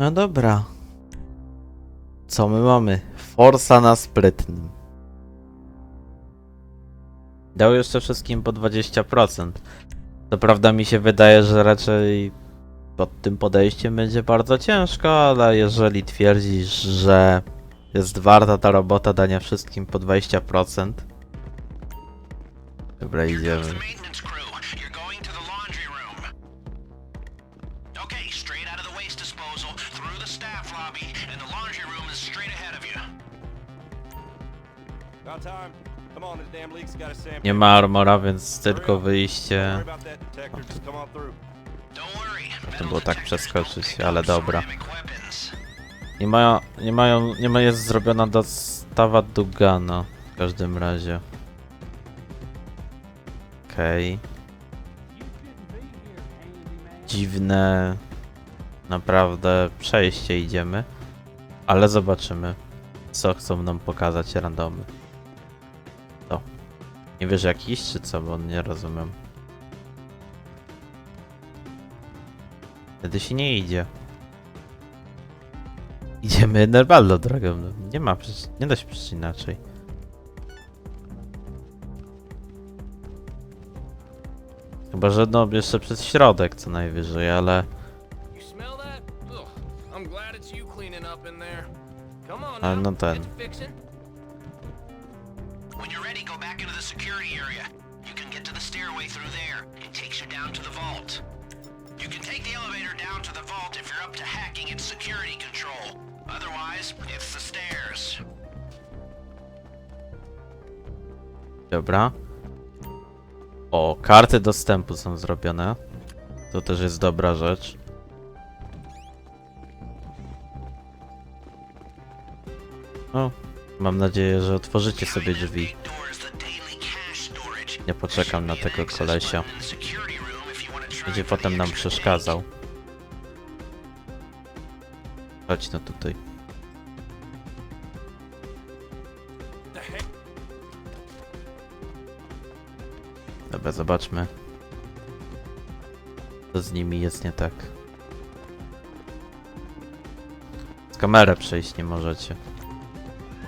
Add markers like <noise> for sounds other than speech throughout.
No dobra. Co my mamy? Forsa na sprytnym. Dał jeszcze wszystkim po 20%. To prawda mi się wydaje, że raczej pod tym podejściem będzie bardzo ciężko, ale jeżeli twierdzisz, że jest warta ta robota dania wszystkim po 20%. Dobra, idziemy. Lobby, and the laundry room is straight ahead of you. About time. Come on, this damn leak's got a sample. Nie ma armora, więc tylko wyjście. about that detector, just come on through. Don't worry. Było tak przeskoczyć, ale ale dobra. Nie mają, nie mają, nie ma, jest zrobiona dostawa Dugana w każdym razie. Okej. Dziwne, naprawdę przejście idziemy, ale zobaczymy, co chcą nam pokazać randomy. To. Nie wiesz jakiś, czy co, bo nie rozumiem. Wtedy się nie idzie. Idziemy normalną drogą. no. Nie ma nie da się przecież inaczej. Chyba, że no jeszcze przez środek co najwyżej, ale Ale no ten. get to fixing. When you're ready, go back into the security area. You can get to the stairway through there. It takes you down to the vault. You can take the elevator down to the vault if you're up to hacking its security control. Otherwise, it's the stairs. dobra. O, karty dostępu są zrobione. To też jest dobra rzecz. O, mam nadzieję, że otworzycie sobie drzwi. Nie poczekam na tego kolesia. Będzie potem nam przeszkadzał. Chodź no tutaj. Dobra, zobaczmy. Co z nimi jest nie tak. Z kamerę przejść nie możecie.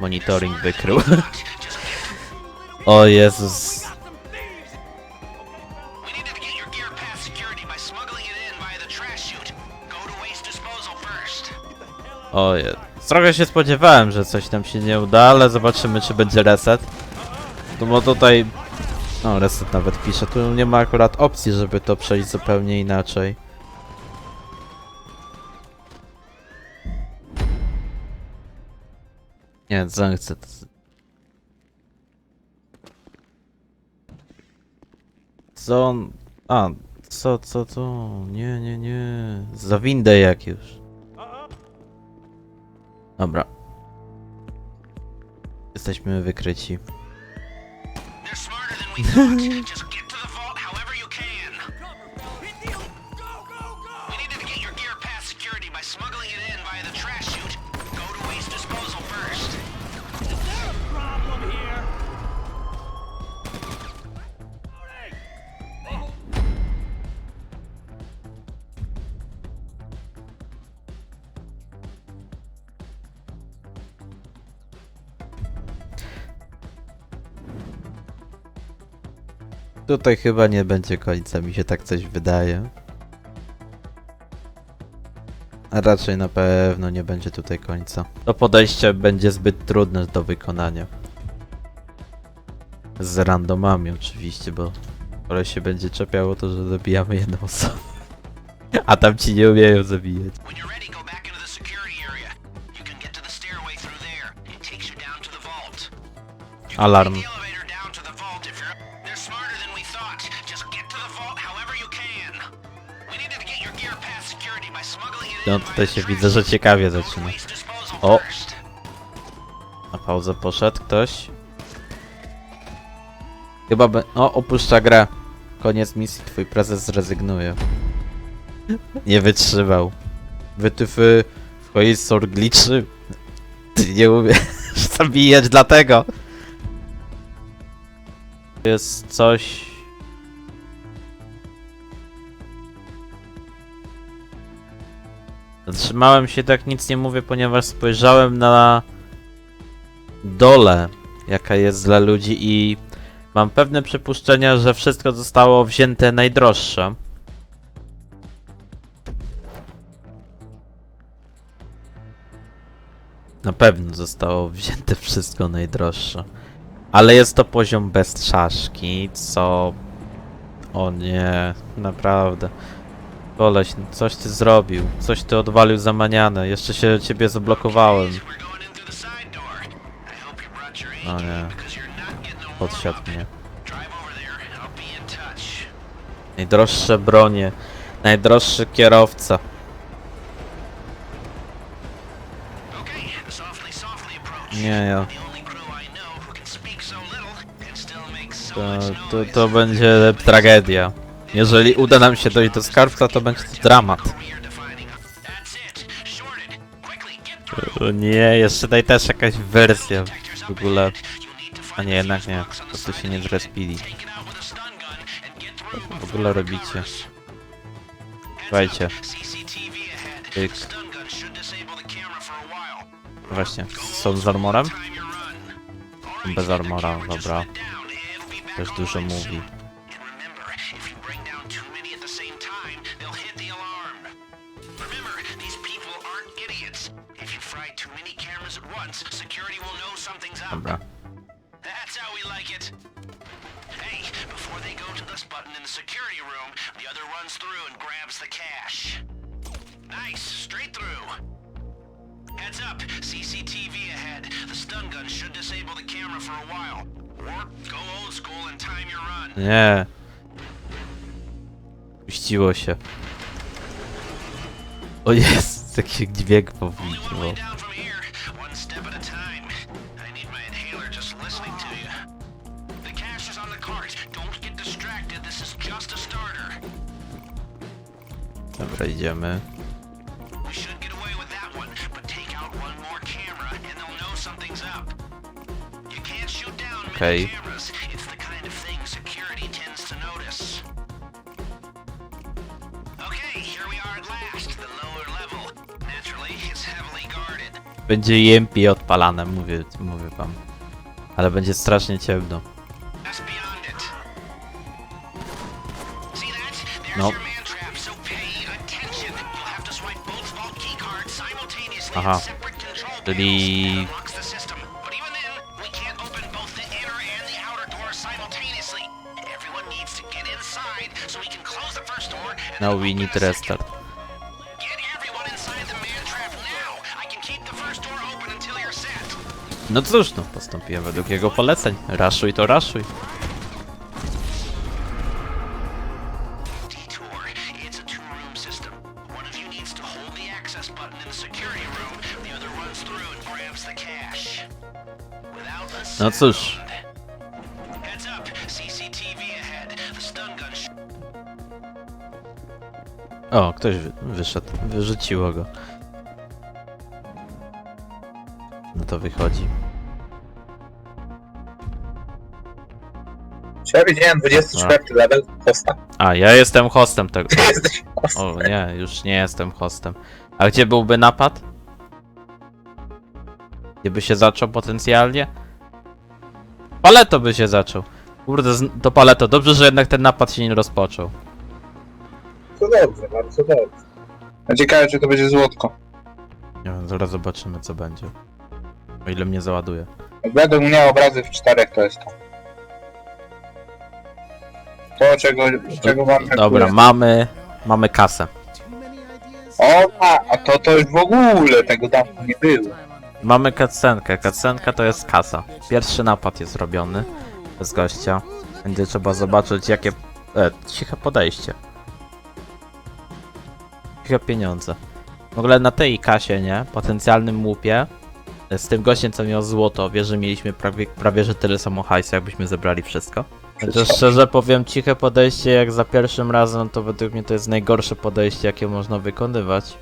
Monitoring wykrył. <laughs> o Jezus. O. Trochę się spodziewałem, że coś nam się nie uda, ale zobaczymy czy będzie reset. No bo tutaj... No reset nawet pisze, tu nie ma akurat opcji, żeby to przejść zupełnie inaczej. Nie, co chcę. Co on... A, co, co, co? Nie, nie, nie. Za windę jak już. Dobra. Jesteśmy wykryci. <laughs> Tutaj chyba nie będzie końca, mi się tak coś wydaje. A raczej na pewno nie będzie tutaj końca. To podejście będzie zbyt trudne do wykonania. Z randomami oczywiście, bo ale się będzie czepiało to, że zabijamy jedną osobę. A tam ci nie umieją zabijać. When No tutaj się widzę, że ciekawie zaczyna. O. Na pauzę poszedł ktoś. Chyba be... O, opuszcza grę. Koniec misji, twój prezes zrezygnuje. Nie wytrzymał. Wytyfy w Hoisor gliczy. Ty nie umiesz <laughs> zabijać dlatego. Jest coś... Zatrzymałem się tak nic nie mówię, ponieważ spojrzałem na dole, jaka jest dla ludzi i mam pewne przypuszczenia, że wszystko zostało wzięte najdroższe. Na pewno zostało wzięte wszystko najdroższe. Ale jest to poziom bez czaszki, co... O nie, naprawdę. Koleś, no coś ty zrobił. Coś ty odwalił zamaniane. Jeszcze się ciebie zablokowałem. We're going in through the side door. I hope you brought your O A nie, podsiadł mnie. Najdroższe bronie. Najdroższy kierowca. Nie, ja. To, to, to będzie tragedia. Jeżeli uda nam się dojść do skarbca, to będzie to dramat. O nie, jeszcze tutaj też jakaś wersja w ogóle. A nie, jednak nie. Po prostu się nie zrespili. Through w ogóle robicie? Słuchajcie. Tyk. Właśnie, są z armorem? Bez armora, dobra. Też dużo mówi. Cameras at once, security will know something's up. Dobra. That's how we like it. Hey, before they go to this button in the security room, the other runs through and grabs the cash. Nice, straight through. Heads up, CCTV ahead. The stun gun should disable the camera for a while. Or go old school and time your run. Nie. Puściło się. O jest, jaki dźwięk Only one powinno. way down from here, one step at a time. I need my inhaler just listening to you. The cash is on the cart. Don't get distracted. This is just a starter. Dobra, idziemy. We should Będzie EMP odpalane, mówię, mówię wam. Ale będzie strasznie ciemno. No. Aha. Czyli- panels. That unlocks the No cóż, no, postąpiłem według jego poleceń. Raszuj to raszuj. No cóż. O, ktoś wy, wyszedł. Wyrzuciło go. To wychodzi. Ja widziałem 24 level hosta? A, ja jestem hostem tego. Ty <laughs> jesteś host. O nie, już nie jestem hostem. A gdzie byłby napad? Gdzie by się zaczął potencjalnie? Paleto by się zaczął. Kurde, z- to paleto. Dobrze, że jednak ten napad się nie rozpoczął. To dobrze, bardzo dobrze. A ciekawe, czy to będzie złotko. Nie wiem, zaraz zobaczymy co będzie. O ile mnie załaduje. Według mnie obrazy w czterech to jest to. To, czego, czego wam Dobra, mamy... Mamy kasę. O, a, a to to już w ogóle tego dawno nie było. Mamy kacenkę. Kacenka to jest kasa. Pierwszy napad jest robiony. Bez gościa. Będzie trzeba zobaczyć jakie... E, ciche podejście. Ciche pieniądze. W ogóle na tej kasie, nie? Potencjalnym łupie. E, Z tym gościem, co miał złoto, wiesz, że mieliśmy prawie, prawie że tyle samo hajsu, jakbyśmy zebrali wszystko. Chociaż szczerze powiem, ciche podejście jak za pierwszym razem, to według mnie to jest najgorsze podejście, jakie można wykonywać.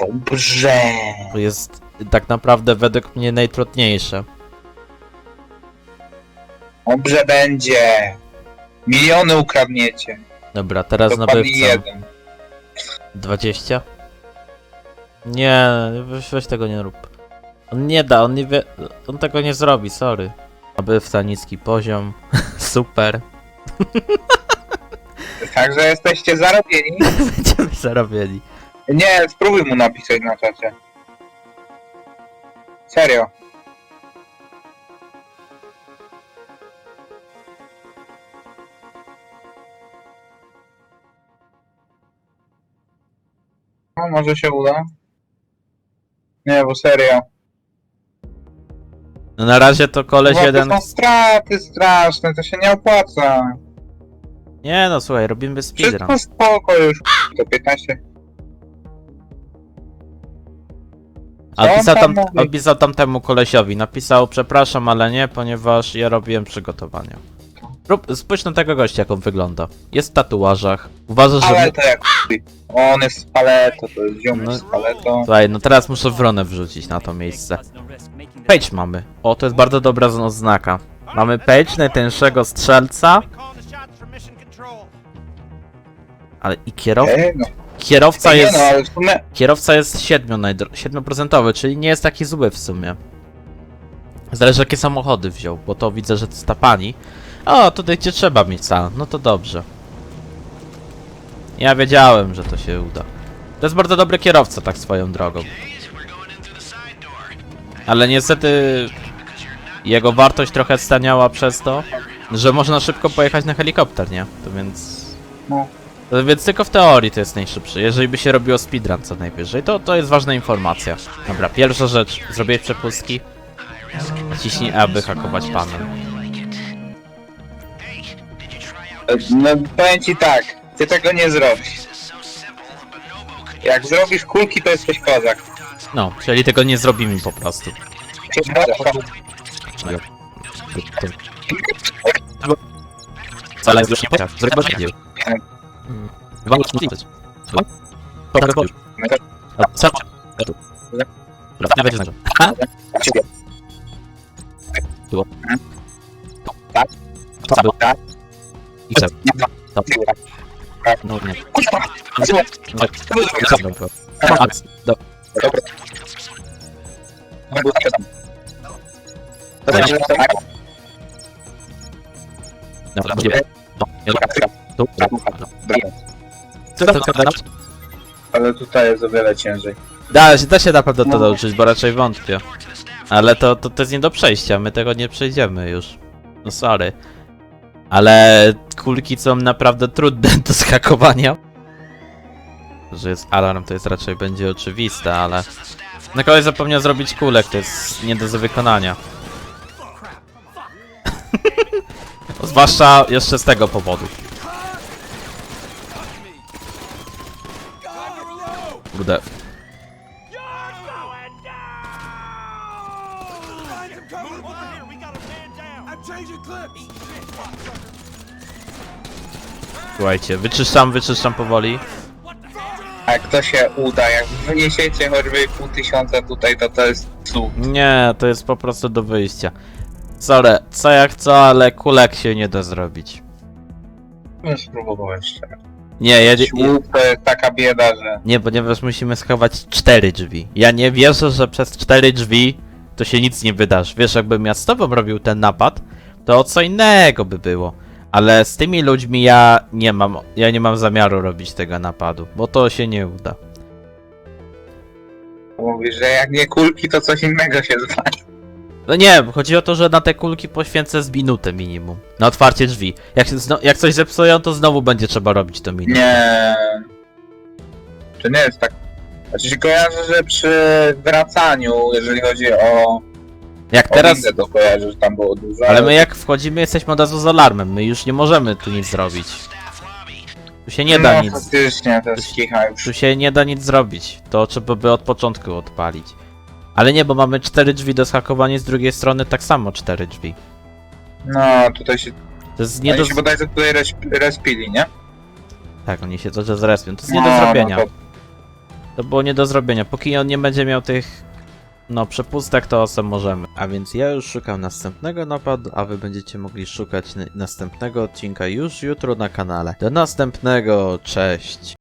Dobrze. To jest tak naprawdę według mnie najtrudniejsze. Dobrze będzie. Miliony ukradniecie. Dobra, teraz Dokładnie nabywca. jeden. 20? Nie, weź, weź tego nie rób. On nie da, on nie wie, on tego nie zrobi, sorry. Nabywca niski poziom, <laughs> super. Także jesteście zarobieni. <laughs> Będziemy zarobieni. Nie, spróbuj mu napisać na czacie. Serio. No, może się uda. Nie, bo serio. No na razie to koleś Bo to jeden... są straty straszne, to się nie opłaca. Nie no, słuchaj, robimy speedrun. Wszystko spoko już. To 15. A on Napisał, tam, tam mówi? napisał tamtemu kolesiowi, napisał przepraszam, ale nie, ponieważ ja robiłem przygotowania. Rób, spójrz na tego gościa, jak on wygląda. Jest w tatuażach. Uważasz, że... Ale to jak chuj. On jest z paleto, to jest ziom No. z paleto. Słuchaj, no teraz muszę wronę wrzucić na to miejsce. Page mamy. O, to jest bardzo dobra z- oznaka. Mamy page najtańszego strzelca, ale i. Ej, no. kierowca nie jest... no, ale w sumie Kierowca jest 7, najdro... 7%, czyli nie jest taki zły w sumie. Zależy jakie samochody wziął, bo to widzę, że to jest ta pani. O, tutaj gdzie trzeba mieć salon, no to dobrze. Ja wiedziałem, że to się uda. To jest bardzo dobry kierowca, tak swoją drogą. Ale niestety jego wartość trochę staniała przez to, że można szybko pojechać na helikopter, nie? To więc... No. To więc tylko w teorii to jest najszybszy. Jeżeli by się robiło speedrun co najwyżej, to, to jest ważna informacja. Dobra, pierwsza rzecz. Zrobiłeś przepustki. Naciśnij A, by hakować panel. No powiem ci tak, ty tego nie zrobisz. Jak zrobisz kulki, to jesteś kozak. No, czyli tego nie zrobimy po prostu. Ale już nie powiedział. Zrobię bardzo dzieł. Wam już nie widać. To teraz boisz. A co? Tu. Dobra, nie będzie znaczy. Było. Tak. To. Tak. I chcę. To. No nie. Tak. Dobra, będzie. Nie Tu. Co to to Ale tutaj jest o wiele ciężej. Da, się- da się na pewno to No. nauczyć, bo raczej wątpię. Ale to, to, to jest nie do przejścia, my tego nie przejdziemy już. No sorry. Ale kulki są naprawdę trudne do skakowania. Że jest alarm, to jest raczej będzie oczywiste, ale... Na kolej zapomniał zrobić kulek, to jest nie do wykonania. <laughs> Zwłaszcza jeszcze z tego powodu. Kurde, słuchajcie, wyczyszczam, wyczyszczam powoli. Jak to się uda, jak wyniesiecie choćby pół tysiąca tutaj, to to jest cud. Nie, to jest po prostu do wyjścia. Sorry, co jak co, ale kulek się nie da zrobić. No spróbował jeszcze. Nie, ja, nie- to jest taka bieda, że... nie, ponieważ musimy schować cztery drzwi. Ja nie wierzę, że przez cztery drzwi to się nic nie wydarzy. Wiesz, jakbym ja z tobą robił ten napad, to co innego by było. Ale z tymi ludźmi ja nie mam, ja nie mam zamiaru robić tego napadu, bo to się nie uda. Mówisz, że jak nie kulki, to coś innego się stanie. No nie, chodzi o to, że na te kulki poświęcę z minutę minimum. Na otwarcie drzwi. Jak, się zno- jak coś zepsują, to znowu będzie trzeba robić to minutę. Nie. To nie jest tak. Znaczy się kojarzę, że przy wracaniu, jeżeli chodzi o. Jak Teraz... to kojarzę, że tam było dużo. Ale my jak wchodzimy, jesteśmy od razu z alarmem. My już nie możemy tu nic zrobić. Tu się nie da no, nic. faktycznie, to jest kicha już. Tu się nie da nic zrobić. To trzeba by od początku odpalić. Ale nie, bo mamy cztery drzwi do skakowania, z drugiej strony tak samo cztery drzwi. No, tutaj się. To jest Nie nie do... się bodajże tutaj resp- respili, nie? Tak, oni się to zrespią. To jest nie No, do no zrobienia. to- To było nie do zrobienia. Póki on nie będzie miał tych no przepustek, to osem możemy. A więc ja już szukam następnego napadu, a wy będziecie mogli szukać następnego odcinka już jutro na kanale. Do następnego, cześć!